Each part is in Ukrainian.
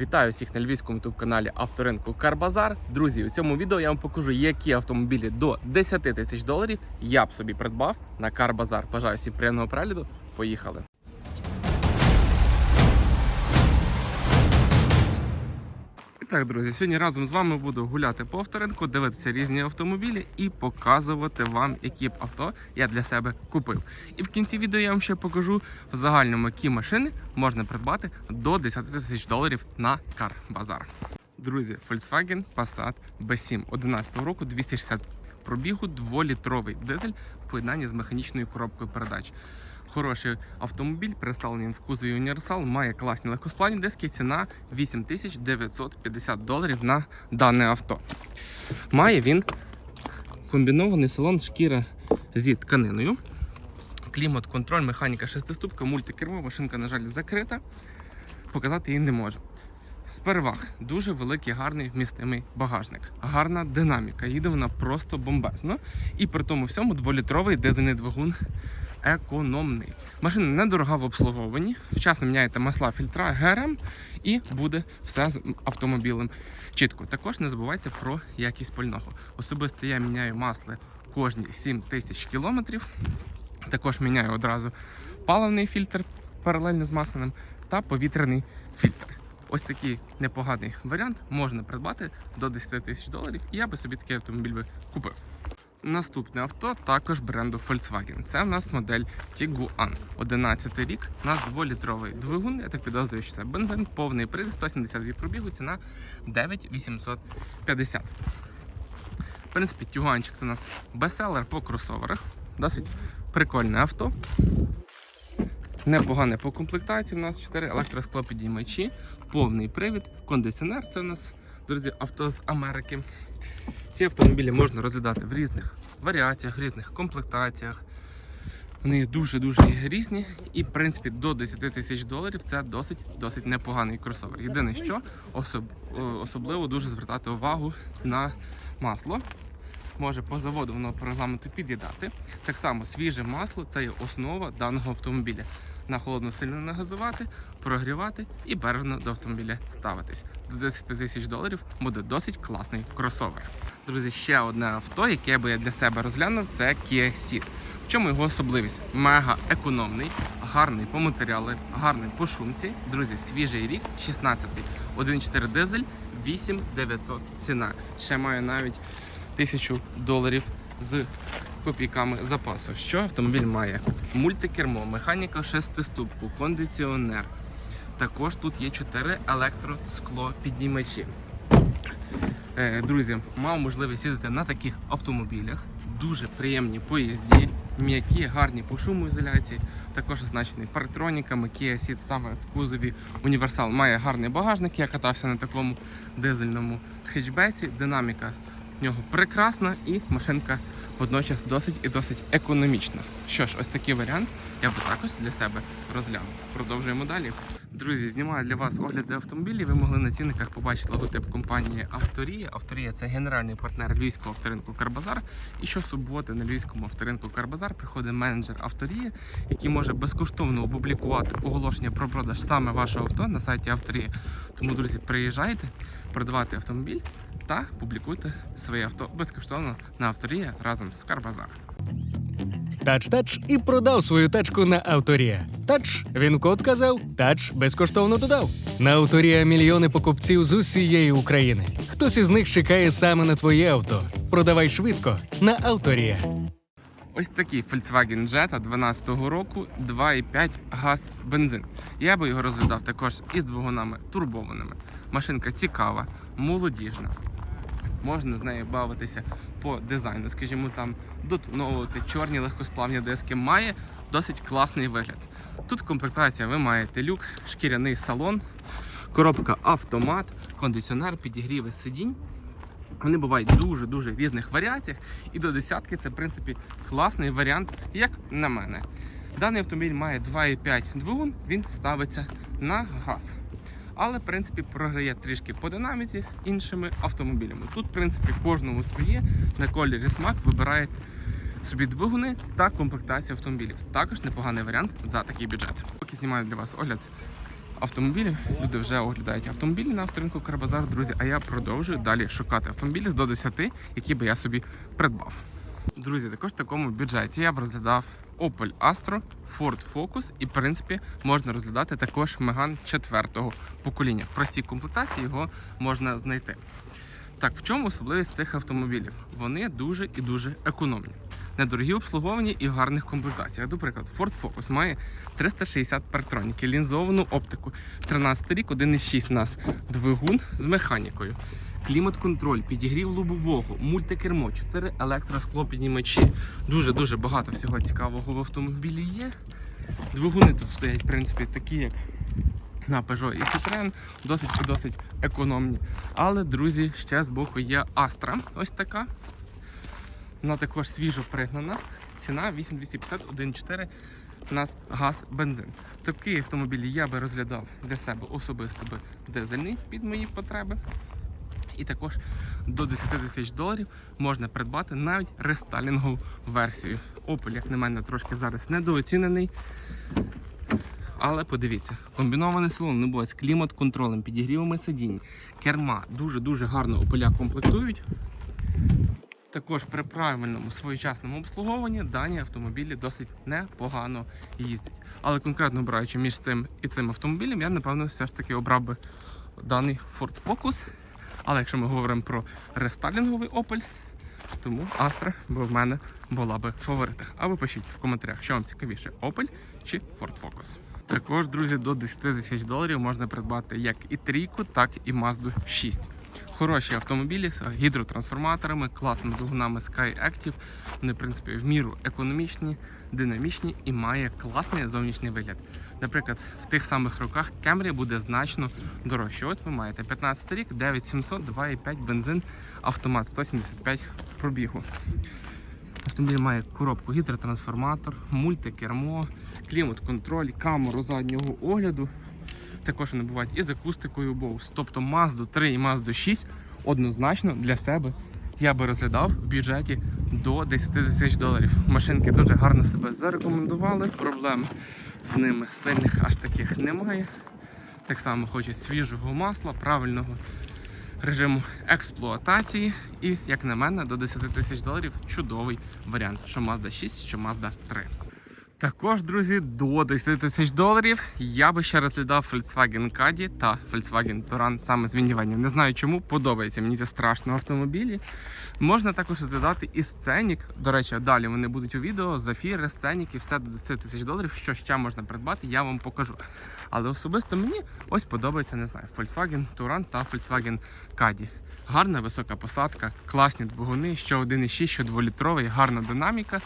Вітаю всіх на львівському youtube каналі авторинку Карбазар. Друзі, у цьому відео я вам покажу, які автомобілі до 10 тисяч доларів я б собі придбав на Карбазар. Бажаю всім приємного перегляду. Поїхали! Так, друзі, сьогодні разом з вами буду гуляти по авторинку, дивитися різні автомобілі і показувати вам, які б авто я для себе купив. І в кінці відео я вам ще покажу в загальному, які машини можна придбати до 10 тисяч доларів на Карбазар. Друзі, Volkswagen Passat B7 11 року 260 пробігу, 2-літровий дизель в поєднанні з механічною коробкою передач. Хороший автомобіль, представлений в кузові універсал, має класні легкосплавні диски. Ціна 8950 доларів на дане авто. Має він комбінований салон шкіра зі тканиною. Клімат, контроль, механіка шестиступка, мультикермо, машинка, на жаль, закрита. Показати її не можу. З переваг дуже великий, гарний вмістимий багажник. Гарна динаміка. Їде вона просто бомбезно. І при тому всьому дволітровий дизельний двигун економний. Машина недорога в обслуговуванні. Вчасно міняєте масла, фільтра, ГРМ і буде все з автомобілем чітко. Також не забувайте про якість пального. Особисто я міняю масло кожні 7 тисяч кілометрів. Також міняю одразу паливний фільтр паралельно з масляним та повітряний фільтр. Ось такий непоганий варіант можна придбати до 10 тисяч доларів. І я би собі такий автомобіль би купив. Наступне авто також бренду Volkswagen. Це в нас модель Tiguan. 11 рік. У нас 2-літровий двигун. Я так підозрюю, що це бензин, повний привід, 172 пробігу, ціна 9850. В принципі, Тюганчик це у нас бестселер по кросоверах. Досить прикольне авто. Непогане по комплектації. У нас 4 електросклопідіймачі, повний привід, кондиціонер. Це у нас, друзі, авто з Америки. Ці автомобілі можна розглядати в різних варіаціях, різних комплектаціях. Вони дуже-дуже різні. І, в принципі, до 10 тисяч доларів це досить досить непоганий кросовер. Єдине, що особ... особливо дуже звертати увагу на масло. Може по заводу воно по регламенту під'їдати. Так само свіже масло це є основа даного автомобіля. На холодно сильно не газувати, прогрівати і бережно до автомобіля ставитись. До 10 тисяч доларів буде досить класний кросовер. Друзі, ще одне авто, яке би я для себе розглянув, це Kia Ceed. В чому його особливість? Мега економний, гарний по матеріали, гарний по шумці. Друзі, свіжий рік, 16-й, 1.4 дизель, 8900 ціна. Ще маю навіть тисячу доларів з копійками запасу. Що автомобіль має? Мультикермо, механіка шестиступку, кондиціонер. Також тут є 4 електроскло піднімачі. Е, Друзі, мав можливість їздити на таких автомобілях. Дуже приємні поїзді, м'які, гарні по шумоізоляції. Також оснащений парктроніками. Kia Ceed саме в кузові універсал має гарний багажник. Я катався на такому дизельному хетчбеці. Динаміка в нього прекрасна і машинка водночас досить і досить економічна. Що ж, ось такий варіант я би також для себе розглянув. Продовжуємо далі. Друзі, знімаю для вас огляди автомобілів. Ви могли на цінниках побачити логотип компанії Авторія. Авторія це генеральний партнер львівського авторинку Карбазар. І щосуботи на львівському авторинку Карбазар приходить менеджер Авторії, який може безкоштовно опублікувати оголошення про продаж саме вашого авто на сайті Авторія. Тому, друзі, приїжджайте продавати автомобіль та публікуйте своє авто безкоштовно на Авторія разом з Карбазар. Тач-тач і продав свою тачку на Авторія. Тач, він код казав, тач безкоштовно додав. На Авторія мільйони покупців з усієї України. Хтось із них чекає саме на твоє авто. Продавай швидко на Авторія. Ось такий Volkswagen Jetta 12-го року 2,5 газ бензин. Я би його розглядав також із двигунами турбованими. Машинка цікава, молодіжна. Можна з нею бавитися по дизайну, скажімо, там дотоновувати чорні легкосплавні диски. Має досить класний вигляд. Тут комплектація ви маєте люк, шкіряний салон, коробка автомат, кондиціонер, підігріви сидінь. Вони бувають дуже-дуже різних варіаціях. І до десятки це, в принципі, класний варіант, як на мене. Даний автомобіль має 2,5 двигун, він ставиться на газ. Але, в принципі, програє трішки по динаміці з іншими автомобілями. Тут, в принципі, кожному своє на кольорі смак вибирає собі двигуни та комплектацію автомобілів. Також непоганий варіант за такий бюджет. Поки знімаю для вас огляд автомобілів. Люди вже оглядають автомобілі на авторинку Карбазар, друзі. А я продовжую далі шукати автомобілі до 10, які би я собі придбав. Друзі, також в такому бюджеті я б розглядав Opel Astra, Ford Focus і, в принципі, можна розглядати також Megane 4 покоління. В простій комплектації його можна знайти. Так, в чому особливість цих автомобілів? Вони дуже і дуже економні. Недорогі обслуговані і в гарних комплектаціях. Наприклад, Ford Focus має 360 партроніки, лінзовану оптику. 13 рік, 1,6 у нас двигун з механікою. Клімат-контроль, підігрів лобового, мультикермо, 4 електросклопіднімачі. Дуже-дуже багато всього цікавого в автомобілі є. Двигуни тут стоять, в принципі, такі, як на Peugeot і Citroen, досить досить економні. Але, друзі, ще з боку є Astra. Ось така. Вона також свіжо пригнана. Ціна 8250 1,4 у нас газ, бензин. Такий автомобіль я би розглядав для себе особисто би дизельний під мої потреби. І також до 10 тисяч доларів можна придбати навіть рестайлінгову версію. Opel, як на мене, трошки зараз недооцінений. Але подивіться, комбінований салон не з клімат-контролем, підігрівами сидінь, керма дуже-дуже гарно опеля комплектують. Також при правильному своєчасному обслуговуванні дані автомобілі досить непогано їздять. Але конкретно обираючи між цим і цим автомобілем, я напевно все ж таки обрав би даний Ford Focus. Але якщо ми говоримо про рестайлінговий Opel, тому Astra би в мене була би в фаворитах. А ви пишіть в коментарях, що вам цікавіше, Opel чи Ford Focus. Також, друзі, до 10 тисяч доларів можна придбати як і трійку, так і Mazda 6. Хороші автомобілі з гідротрансформаторами, класними двигунами Sky Active. Вони, в принципі, в міру економічні, динамічні і має класний зовнішній вигляд. Наприклад, в тих самих роках Camry буде значно дорожче. От ви маєте 15 рік, 9700, 2,5 бензин, автомат 175 пробігу. Автомобіль має коробку гідротрансформатор, мультикермо, клімат-контроль, камеру заднього огляду. Також вони бувають і з акустикою Bose. Тобто Mazda 3 і Mazda 6 однозначно для себе я би розглядав в бюджеті до 10 тисяч доларів. Машинки дуже гарно себе зарекомендували. Проблем з ними сильних аж таких немає. Так само хочуть свіжого масла, правильного режиму експлуатації. І, як на мене, до 10 тисяч доларів чудовий варіант, що Mazda 6, що Mazda 3. Також, друзі, до 10 тисяч доларів я би ще розглядав Volkswagen Caddy та Volkswagen Touran саме з мінівенів. Не знаю чому, подобається мені ці страшно автомобілі. Можна також розглядати і сценік. До речі, далі вони будуть у відео, зафіри, сценіки, все до 10 тисяч доларів. Що ще можна придбати, я вам покажу. Але особисто мені ось подобається, не знаю, Volkswagen Touran та Volkswagen Caddy. Гарна висока посадка, класні двигуни, що 1,6, що 2-літровий, гарна динаміка.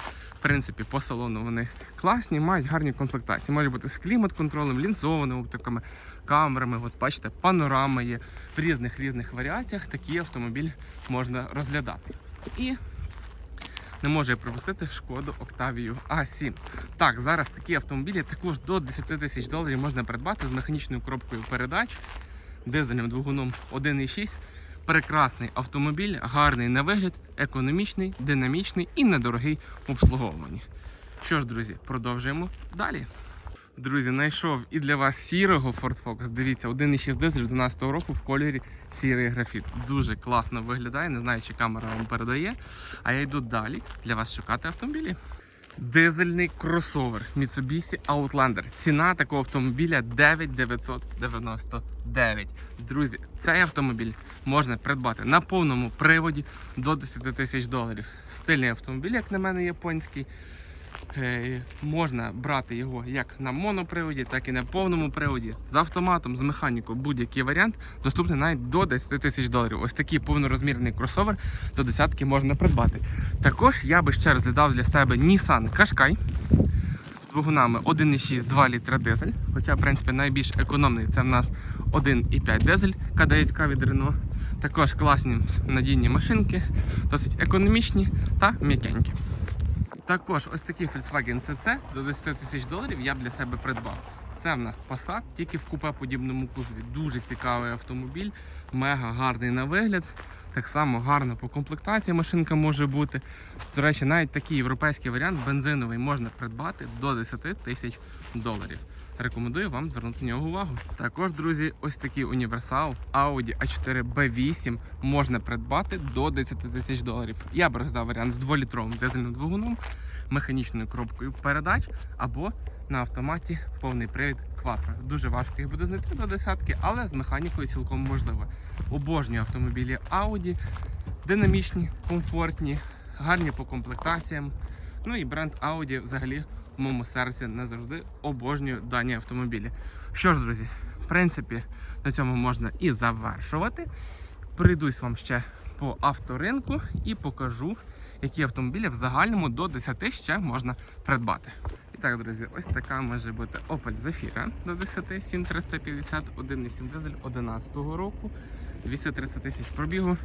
Принципі, по салону вони класні, мають гарні комплектації. Може бути з клімат-контролем, лінзованими оптиками, камерами. От бачите, панорама є в різних різних варіаціях. Такий автомобіль можна розглядати. І не можу я пропустити шкоду Octavia A7. Так, зараз такі автомобілі також до 10 тисяч доларів можна придбати з механічною коробкою передач, дизельним двигуном 1,6. Прекрасний автомобіль, гарний на вигляд, економічний, динамічний і недорогий в обслуговуванні. Що ж, друзі, продовжуємо далі. Друзі, знайшов і для вас сірого Ford Focus. Дивіться, 1,6 дизель 12 року в кольорі сірий графіт. Дуже класно виглядає. Не знаю, чи камера вам передає. А я йду далі для вас шукати автомобілі. Дизельний кросовер Mitsubishi Outlander. Ціна такого автомобіля 9999. Друзі, цей автомобіль можна придбати на повному приводі до 10 тисяч доларів. Стильний автомобіль, як на мене, японський. Е, Можна брати його як на моноприводі, так і на повному приводі з автоматом, з механікою. Будь-який варіант доступний навіть до 10 тисяч доларів. Ось такий повнорозмірний кросовер до десятки можна придбати. Також я би ще розглядав для себе Nissan Qashqai з двигунами 1,6 2 літра дизель. Хоча, в принципі, найбільш економний це в нас 1,5 дизель К9К від Renault. Також класні надійні машинки, досить економічні та м'якенькі. Також ось такий Volkswagen CC до 10 тисяч доларів я б для себе придбав. Це в нас Passat, тільки в купе подібному кузові. Дуже цікавий автомобіль, мега гарний на вигляд. Так само гарно по комплектації машинка може бути. До речі, навіть такий європейський варіант бензиновий можна придбати до 10 тисяч доларів. Рекомендую вам звернути на нього увагу. Також, друзі, ось такий універсал Audi A4 B8 можна придбати до 10 тисяч доларів. Я б роздав варіант з 2-літровим дизельним двигуном, механічною коробкою передач або на автоматі повний привід Quattro. Дуже важко їх буде знайти до десятки, але з механікою цілком можливо. Обожнюю автомобілі Audi, динамічні, комфортні, гарні по комплектаціям. Ну і бренд Audi взагалі в моєму серці назавжди обожнюю дані автомобілі. Що ж, друзі, в принципі, на цьому можна і завершувати. Прийдусь вам ще по авторинку і покажу, які автомобілі в загальному до 10 ще можна придбати. І так, друзі, ось така може бути Opel Zafira до 10, 7350, 1,7 дизель 11 року, 230 тисяч пробігу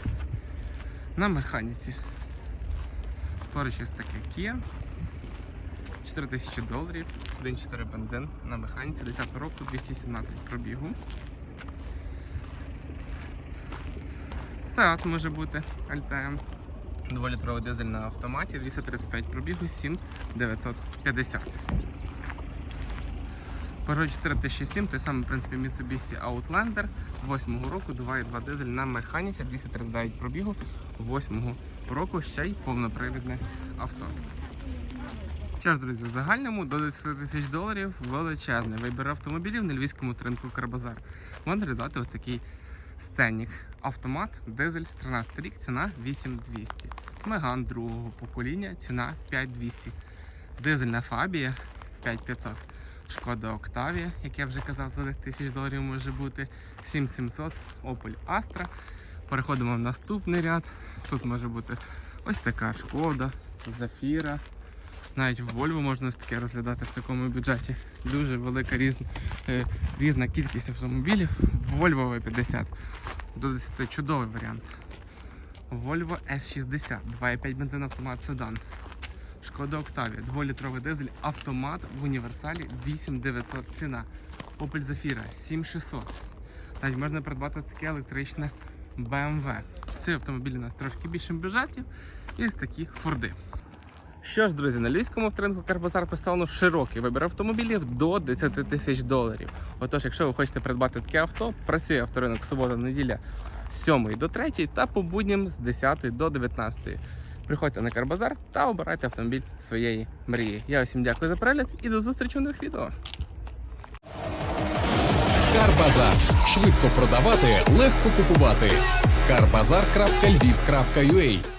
на механіці. Поруч ось таке Kia. 4 тисячі доларів, 1,4 бензин на механіці 10 року, 217 пробігу. Seat може бути Altea. 2-літровий дизель на автоматі, 235 пробігу, 7950. Peugeot 4007, той самий, в принципі, Mitsubishi Outlander 8-го року, 2,2 дизель на механіці, 239 пробігу, 8 року ще й повнопривідне авто. Ж, друзі, в загальному до 10 тисяч доларів величезний вибір автомобілів на львівському ринку Карбазар. Можна глядати ось такий сценік. Автомат, дизель, 13 рік, ціна 8200. Меган другого покоління, ціна 5200. Дизельна Фабія 5500. Шкода Октавія, як я вже казав, за 10 тисяч доларів може бути 7700. Opel Astra. Переходимо в наступний ряд. Тут може бути ось така шкода, Зафіра. Навіть в Volvo можна таке розглядати в такому бюджеті. Дуже велика різна, е, різна кількість автомобілів. V50 до 10 чудовий варіант. Volvo S60, 2,5 бензин автомат седан. Шкода Octavia, 2-літровий дизель, автомат в універсалі 8900 ціна. Opel Zafira 7600. Навіть можна придбати таке електричне BMW. Цей автомобіль у нас трошки більше бюджетів. І ось такі Форди. Що ж, друзі, на львівському авторинку Карбазар представлено широкий вибір автомобілів до 10 тисяч доларів. Отож, якщо ви хочете придбати таке авто, працює авторинок субота-неділя з 7 до 3 та по будням з 10 до 19. Приходьте на Карбазар та обирайте автомобіль своєї мрії. Я усім дякую за перегляд і до зустрічі в нових відео. Карбазар. Швидко продавати, легко купувати. Карбазар.львів.ua